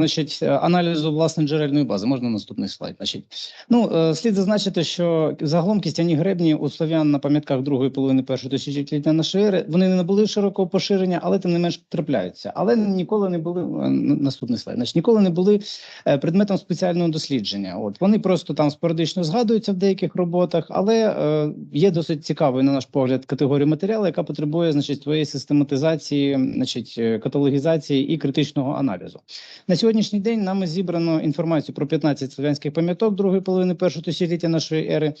значить, е, аналізу власне джерельної бази. Можна наступний слайд. Значить, ну е, слід зазначити, що загалом кістяні гребні у слов'ян на пам'ятках другої половини першого тисячоліття нашої ери вони не набули широкого поширення, але тим не менш трапляються. Але ніколи не були е, наступний слайд. Значить, ніколи не були предметом спеціального дослідження. От вони просто там спорадично згадуються в деяких роботах, але е, є досить цікавою, на наш погляд, категорія матеріалу, яка потребує значить своєї систематизації, значить каталогізації і критичного аналізу. На сьогоднішній день нами зібрано інформацію про 15 слов'янських пам'яток другої половини першого тисячоліття нашої ери,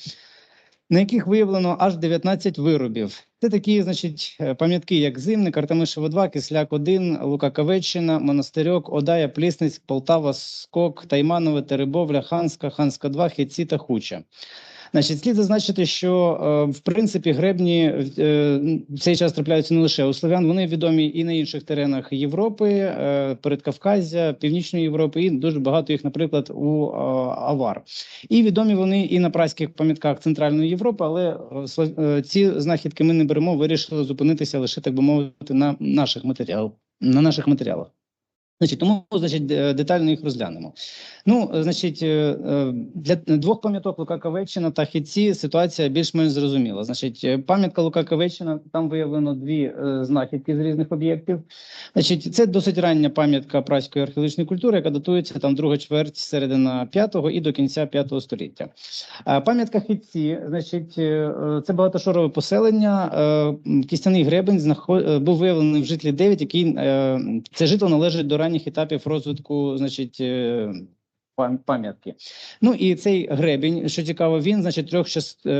на яких виявлено аж 19 виробів. Це такі, значить, е, пам'ятки, як Зимник, Артемишево 2, Кисляк 1, Лука Кавеччина, Монастирьок, Одая, Плісницьк, Полтава, Скок, Тайманове, Теребовля, Ханська, Ханська 2, Хеці та Хуча. Значить, слід зазначити, що е, в принципі гребні е, в цей час трапляються не лише у слов'ян, вони відомі і на інших теренах Європи, е, Передкавказя, Північної Європи, і дуже багато їх, наприклад, у Авар. І відомі вони і на праських пам'ятках Центральної Європи, але ці знахідки ми не беремо, вирішили зупинитися лише так би мовити на наших матеріалах. На наших матеріалах. Значить, тому значить, детально їх розглянемо. Ну, значить, е, е, для двох пам'яток Лука Кавеччина та Хітці ситуація більш-менш зрозуміла. Значить, е, пам'ятка Лука Кавеччина, там виявлено дві знахідки з різних об'єктів. Значить, це досить рання пам'ятка праської археологічної культури, яка датується там друга чверть середина 5-го і до кінця 5-го століття. Пам'ятка Хітці, значить, це багатошорове поселення. Кістяний гребень був виявлений в житлі 9, який це житло належить до ранніх етапів розвитку, значить. Пам'ятки. Ну і цей гребінь, що цікаво, він значить трьох част... е,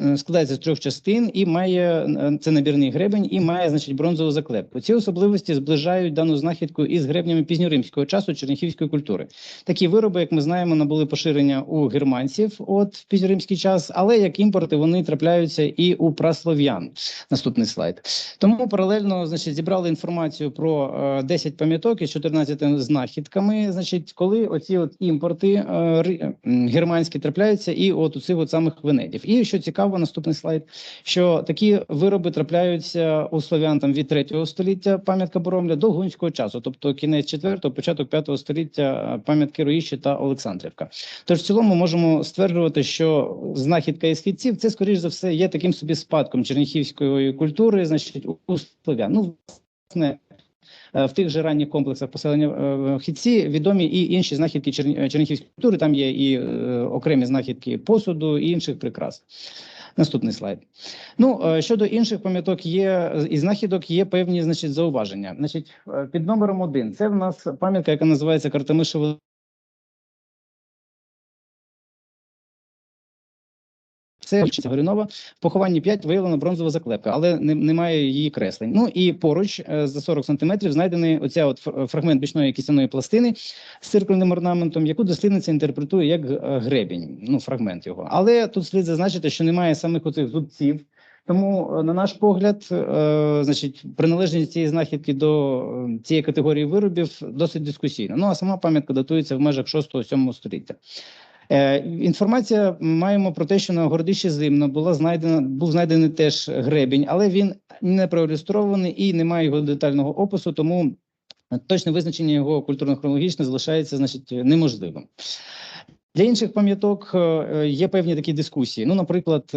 е, складається з трьох частин і має е, це набірний гребень і має значить бронзову заклепку. Ці особливості зближають дану знахідку із гребнями пізньоримського часу черніхівської культури. Такі вироби, як ми знаємо, набули поширення у германців, от в пізьоримський час, але як імпорти вони трапляються і у праслов'ян. Наступний слайд. Тому паралельно, значить, зібрали інформацію про е, 10 пам'яток із 14 знахідками. Значить, коли оці от імпорти е, м, германські трапляються, і от у цих от самих венедів. І що цікаво, наступний слайд, що такі вироби трапляються у слов'ян там від 3 століття пам'ятка Боромля до гунського часу, тобто кінець 4 початок 5 століття е, пам'ятки Роїщі та Олександрівка. Тож в цілому можемо стверджувати, що знахідка із хідців це скоріш за все є таким собі спадком черніхівської культури, значить у слов'ян. Ну, власне. Е, В тих же ранніх комплексах поселення е, хідці відомі і інші знахідки черні- е, черніхівської культури. Там є і окремі знахідки посуду і інших прикрас. Наступний слайд. Ну щодо інших пам'яток, є і знахідок є певні значить зауваження. Значить, під номером один це в нас пам'ятка, яка називається Картамишево Це вулиця Горінова. В похованні 5 виявлена бронзова заклепка, але не, немає її креслень. Ну і поруч е, за 40 сантиметрів знайдений оця от фрагмент бічної кістяної пластини з циркульним орнаментом, яку дослідниця інтерпретує як е, гребінь. Ну, фрагмент його. Але тут слід зазначити, що немає самих оцих зубців. Тому, е, на наш погляд, значить, приналежність цієї знахідки до цієї категорії виробів досить дискусійна. Ну а сама пам'ятка датується в межах 6-7 століття. Е, інформація маємо про те, що на городищі Зимно була знайдена, був знайдений теж гребінь, але він не проілюстрований і немає його детального опису, тому точне визначення його культурно-хронологічне залишається значить, неможливим. Для інших пам'яток е, є певні такі дискусії. Ну, наприклад,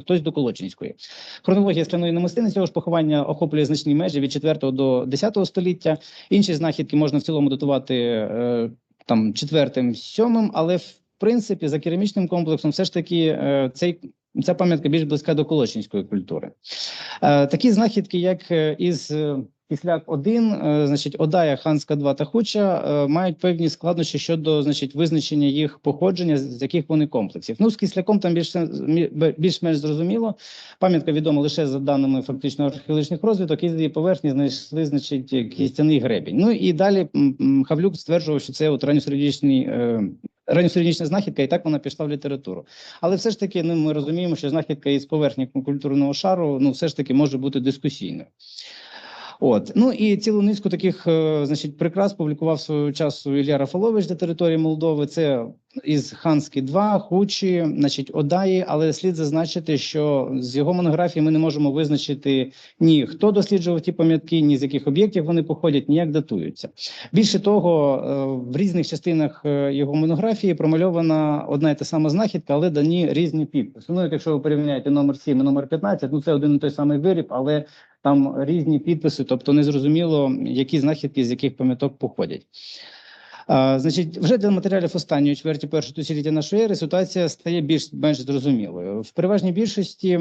Хтось до Колочинської. Хронологія скляної намистини цього ж поховання охоплює значні межі від 4 до 10 століття. Інші знахідки можна в цілому датувати е, там 4 7 але в принципі за керамічним комплексом все ж таки е, цей. Ця пам'ятка більш близька до колочинської культури. Е, такі знахідки, як е, із Кисляк 1, е, значить, Одая, Ханська 2 та Хуча е, мають певні складнощі щодо значить, визначення їх походження, з яких вони комплексів. Ну, з Кисляком там більш, більш-менш зрозуміло. Пам'ятка відома лише за даними фактично археологічних розвиток, і з її поверхні знайшли, значить, кістяний гребінь. Ну і далі Хавлюк стверджував, що це от ранньосередньовічний е, ранньосередньовічна знахідка, і так вона пішла в літературу. Але все ж таки, ну, ми розуміємо, що знахідка із поверхні культурного шару ну, все ж таки може бути дискусійною. От ну і цілу низку таких, е, значить, прикрас публікував свого часу Ілля Рафалович для території Молдови. Це із Ханські 2, Хучі, значить, Одаї. Але слід зазначити, що з його монографії ми не можемо визначити ні хто досліджував ті пам'ятки, ні з яких об'єктів вони походять, ніяк датуються. Більше того, е, в різних частинах е, його монографії промальована одна і та сама знахідка, але дані різні підписи. Ну, якщо ви порівняєте номер 7 і номер 15, ну це один і той самий виріб, але там різні підписи, тобто незрозуміло, які знахідки з яких пам'яток походять. А, значить, вже для матеріалів останньої чверті першого тисячоліття нашої ери ситуація стає більш менш зрозумілою. В переважній більшості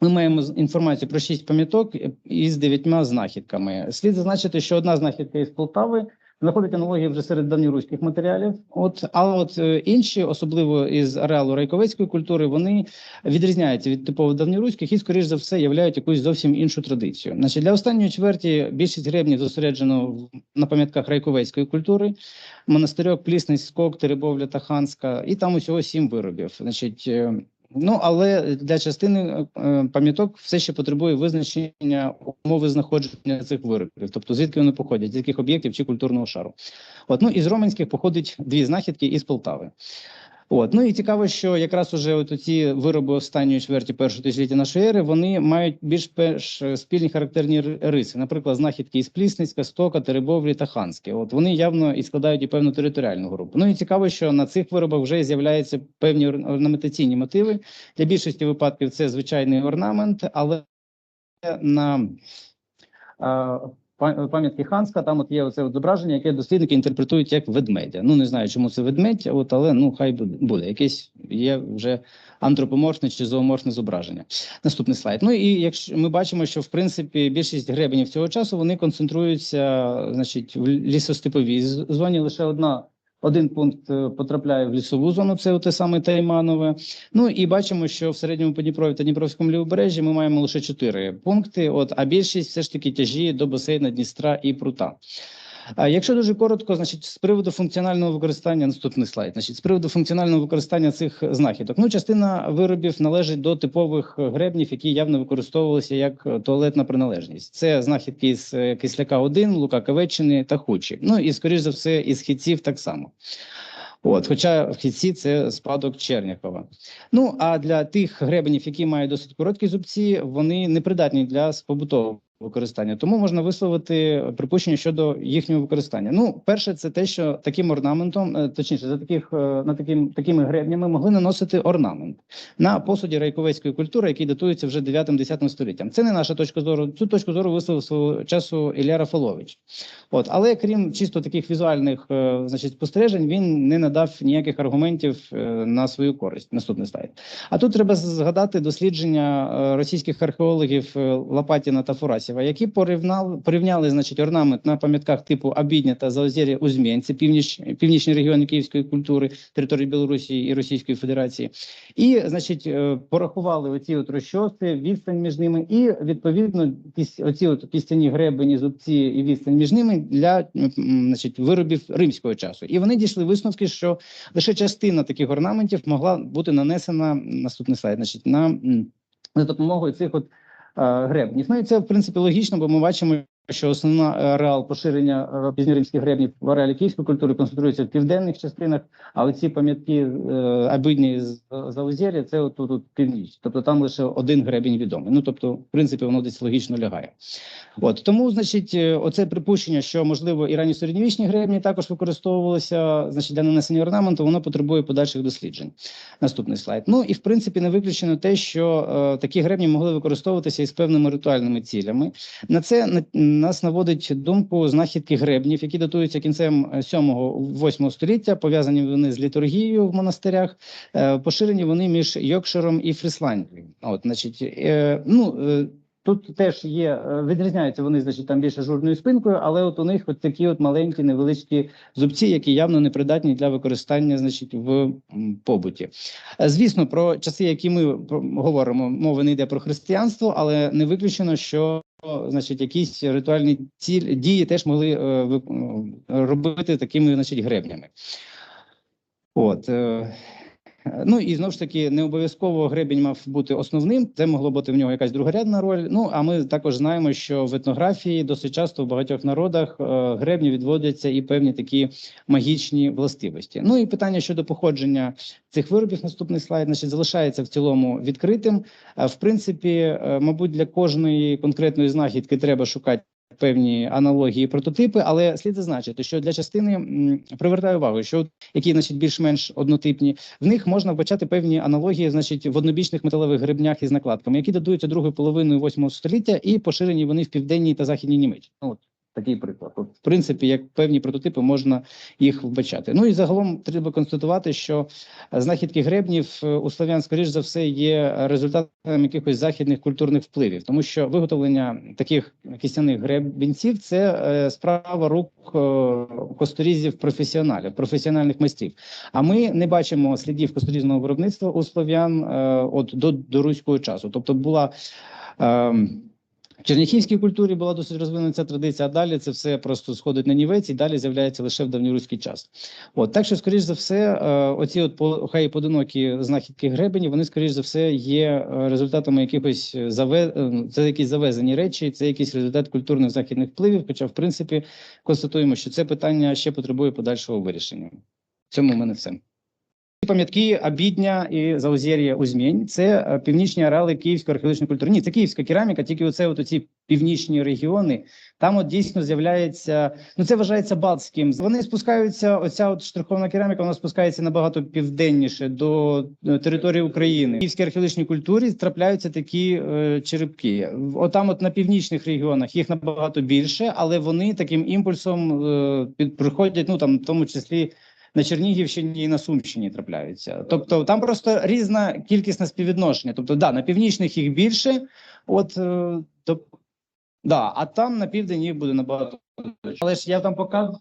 ми маємо інформацію про шість пам'яток із дев'ятьма знахідками. Слід зазначити, що одна знахідка із Полтави знаходить аналогії вже серед давньоруських матеріалів. От а от е, інші, особливо із ареалу райковецької культури, вони відрізняються від типово давньоруських і, скоріш за все, являють якусь зовсім іншу традицію. Значить, для останньої чверті більшість гребнів зосереджено на пам'ятках райковецької культури, монастирьок, Плісний, Скок, Теребовля та Ханська, і там усього сім виробів. Значить, е, ну але для частини е, пам'яток все ще потребує визначення умови знаходження цих виробів, тобто звідки вони походять, з яких об'єктів чи культурного шару. От ну із роменських походить дві знахідки із Полтави. От ну і цікаво, що якраз уже от ці вироби останньої чверті першого тисячоліття нашої ери вони мають більш перш спільні характерні риси. Наприклад, знахідки із Плісницька, Стока, Теребовлі та Ханське. От вони явно і складають і певну територіальну групу. Ну і цікаво, що на цих виробах вже з'являються певні орнаментаційні мотиви. Для більшості випадків це звичайний орнамент, але на пам'ятки Ханська, там от є оце от зображення, яке дослідники інтерпретують як ведмедя. Ну не знаю, чому це ведмедь, от але ну хай буде. Якесь є вже антропоморфне чи зооморфне зображення. Наступний слайд. Ну і якщо ми бачимо, що в принципі більшість гребенів цього часу вони концентруються, значить, в лісостеповій зоні. Лише одна. Один пункт е, потрапляє в лісову зону, це те саме Тайманове. Ну і бачимо, що в середньому Подніпрові та Дніпровському лівобережжі ми маємо лише чотири пункти. От а більшість все ж таки тяжіє до басейна Дністра і Прута. Якщо дуже коротко, значить, з приводу функціонального використання, наступний слайд, значить, з приводу функціонального використання цих знахідок. Ну, частина виробів належить до типових е, гребнів, які явно використовувалися як е, туалетна приналежність. Це знахідки з е, Кисляка 1 Лука Кавеччини та Хучі. Ну і скоріш за все, із хітців так само. От, хоча в хітці це спадок Чернякова. Ну а для тих гребенів, які мають досить короткі зубці, вони непридатні для побутового використання. Тому можна висловити припущення щодо їхнього використання. Ну, перше, це те, що таким орнаментом, е, точніше, за таких е, на таким такими гребнями могли наносити орнамент на посуді райковецької культури, який датується вже 9-10 століттям. Це не наша точка зору. Цю точку зору висловив свого часу Ілля Рафалович. От, але крім чисто таких візуальних е, значить, спостережень, він не надав ніяких аргументів на свою користь. Наступний слайд. А тут треба згадати дослідження російських археологів Лопатіна та Фурасєва, які порівняли, порівняли значить, орнамент на пам'ятках типу Абідня та Заозір'я Узмєнь, це північ, північні регіони київської культури, території Білорусі і Російської Федерації, і значить, е, порахували оці от розчоси, відстань між ними, і відповідно оці от пістяні гребені, зубці і відстань між ними для значить, виробів римського часу. І вони дійшли висновки, що лише частина таких орнаментів могла бути нанесена наступний слайд, значить, на за допомогою цих от гребнів. Ну і це в принципі логічно, бо ми бачимо. Що основна е, ареал поширення е, пізньоримських гребнів в ареалі київської культури концентрується в південних частинах, а оці пам'ятки е, абидні з Заозер'я – це от тут от північ. Тобто там лише один гребінь відомий. Ну тобто, в принципі, воно десь логічно лягає. От тому, значить, оце припущення, що можливо і ранні середньовічні гребні також використовувалися, значить, для нанесення орнаменту, воно потребує подальших досліджень. Наступний слайд. Ну і в принципі не виключено те, що е, такі гребні могли використовуватися із певними ритуальними цілями. На це на, нас наводить думку знахідки гребнів, які датуються кінцем 7-8 століття. Пов'язані вони з літургією в монастирях. Е, поширені вони між Йоркширом і Фрісландією. От, значить, е, ну. Е, Тут теж є, е, відрізняються вони, значить, там більше журною спинкою, але от у них от такі от маленькі невеличкі зубці, які явно непридатні для використання, значить, в побуті. Е, Звісно, про часи, які ми говоримо, мова не йде про християнство, але не виключено, що значить, якісь ритуальні ціль дії теж могли е, робити такими, значить, гребнями. От. Е, Ну і знову ж таки, не обов'язково гребінь мав бути основним. Це могло бути в нього якась другорядна роль. Ну а ми також знаємо, що в етнографії досить часто в багатьох народах е, гребню відводяться і певні такі магічні властивості. Ну і питання щодо походження цих виробів. Наступний слайд значить, залишається в цілому відкритим. Е, В принципі, мабуть, для кожної конкретної знахідки треба шукати. Певні аналогії, прототипи, але слід зазначити, що для частини привертаю увагу, що які значить більш-менш однотипні, в них можна вбачати певні аналогії, значить, в однобічних металевих грибнях із накладками, які датуються другою половиною восьмого століття, і поширені вони в південній та західній Німеччині. От такий приклад. В принципі, як певні прототипи, можна їх вбачати. Ну і загалом треба констатувати, що знахідки гребнів е, у славян, скоріш за все, є результатом якихось західних культурних впливів, тому що виготовлення таких кістяних гребінців це е, справа рук е, косторізів професіоналів, професіональних майстрів. А ми не бачимо слідів косторізного виробництва у слов'ян от до, до руського часу. Тобто була. Е, в Черняхівській культурі була досить розвинена ця традиція, а далі це все просто сходить на нівець і далі з'являється лише в давньоруський час. От так що, скоріш за все, е, оці от по- хай і поодинокі знахідки гребені, вони скоріш за все є е, результатами якихось заве... е, це якісь завезені речі, це якийсь результат культурних західних впливів. Хоча, в принципі, констатуємо, що це питання ще потребує подальшого вирішення. В цьому в мене все. Пам'ятки Абідня і Заозєр'я Узмінь це е, північні ареали Київської археологічної культури. Ні, це київська кераміка, тільки оце от оці північні регіони. Там от дійсно з'являється. Ну це вважається балтським. Вони спускаються. Оця от штрихована кераміка, вона спускається набагато південніше до е, території України. В Київській археологічній культурі трапляються такі е, черепки. Отам, от на північних регіонах, їх набагато більше, але вони таким імпульсом е, приходять. Ну там в тому числі на Чернігівщині і на Сумщині трапляються. Тобто там просто різна кількісне співвідношення. Тобто, да, на північних їх більше, от е, то, да, а там на південь їх буде набагато. Але ж я там показував.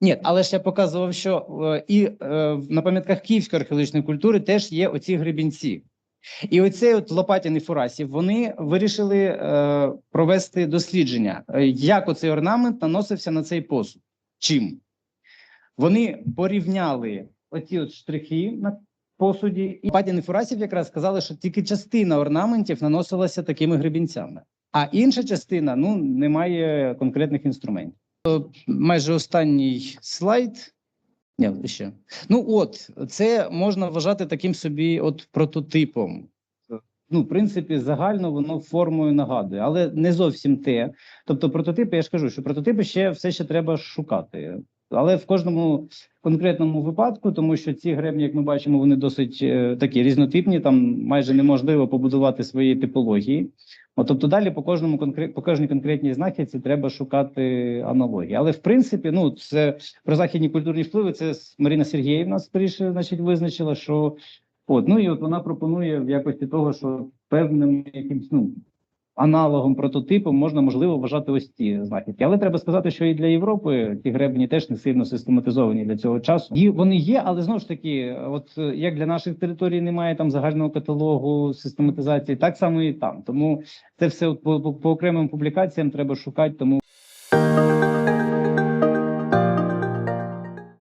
Ні, але ж я показував, що е, і е, на пам'ятках київської археологічної культури теж є оці гребінці. І оцей от Лопатін Фурасів вони вирішили е, провести дослідження, е, як оцей орнамент наносився на цей посуд. Чим? Вони порівняли оці от штрихи на посуді, і Патін і Фурасів якраз сказали, що тільки частина орнаментів наносилася такими гребінцями, а інша частина ну не має конкретних інструментів. Майже останній слайд. Ні, ще. Ну от це можна вважати таким собі от прототипом. Ну, в принципі, загально воно формою нагадує, але не зовсім те. Тобто, прототипи, я ж кажу, що прототипи ще все ще треба шукати. Але в кожному конкретному випадку, тому що ці гребні, як ми бачимо, вони досить е, такі різнотипні. Там майже неможливо побудувати свої типології. От, тобто далі по кожному по кожній конкретній знахідці треба шукати аналогії. Але в принципі, ну це про західні культурні впливи. Це Марина Сергіївна скоріше, значить, визначила, що от ну і от вона пропонує в якості того, що певним якимсь ну аналогом прототипом можна можливо вважати ось ці знахідки. Але треба сказати, що і для Європи ті гребні теж не сильно систематизовані для цього часу. І вони є, але знову ж таки, от як для наших територій немає там загального каталогу систематизації, так само і там. Тому це все по, по, по окремим публікаціям треба шукати. Тому